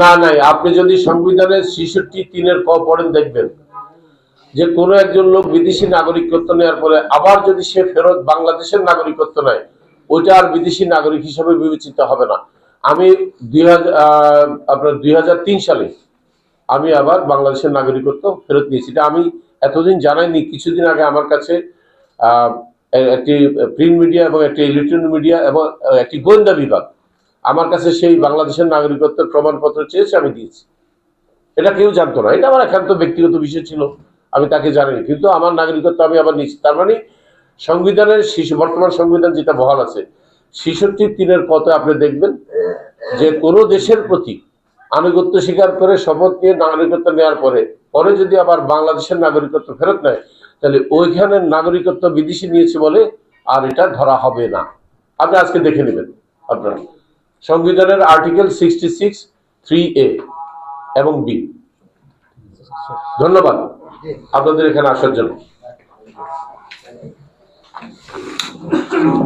না নাই আপনি যদি সংবিধানের ছেষট্টি তিনের ক পড়েন দেখবেন। যে কোনো একজন লোক বিদেশি নাগরিকত্ব নেওয়ার পরে আবার যদি সে ফেরত বাংলাদেশের নাগরিকত্ব নেয়, ওইটা আর বিদেশি নাগরিক হিসেবে বিবেচিত হবে না। আমি দুই আপনার দুই হাজার তিন সালে আমি আবার বাংলাদেশের নাগরিকত্ব ফেরত নিয়েছি। এটা আমি এতদিন জানাইনি, কিছুদিন আগে আমার কাছে একটি প্রিন্ট মিডিয়া এবং একটি ইলেকট্রনিক মিডিয়া এবং একটি গোয়েন্দা বিভাগ আমার কাছে সেই বাংলাদেশের নাগরিকত্বের প্রমাণপত্র চেয়েছে, আমি দিয়েছি। এটা কেউ জানতো না। এটা আমার একান্ত ব্যক্তিগত বিষয় ছিল। আমি তাকে জানিনি। কিন্তু আমার নাগরিকত্ব আমি আবার নিয়েছি। তার মানে সংবিধানের শিশু বর্তমান সংবিধান যেটা বহাল আছে, ছেষট্টি তিনের পথে আপনি দেখবেন যে কোনো দেশের প্রতি আনুগত্য স্বীকার করে শপথ নিয়ে নাগরিকত্ব নেওয়ার পরে পরে যদি আবার বাংলাদেশের নাগরিকত্ব ফেরত নেয়, তাহলে ওইখানের নাগরিকত্ব বিদেশি নিয়েছে বলে আর এটা ধরা হবে না। আপনি আজকে দেখে নেবেন আপনার সংবিধানের article sixty six three A এবং বি। ধন্যবাদ। আপনাদের এখানে আসার জন্য।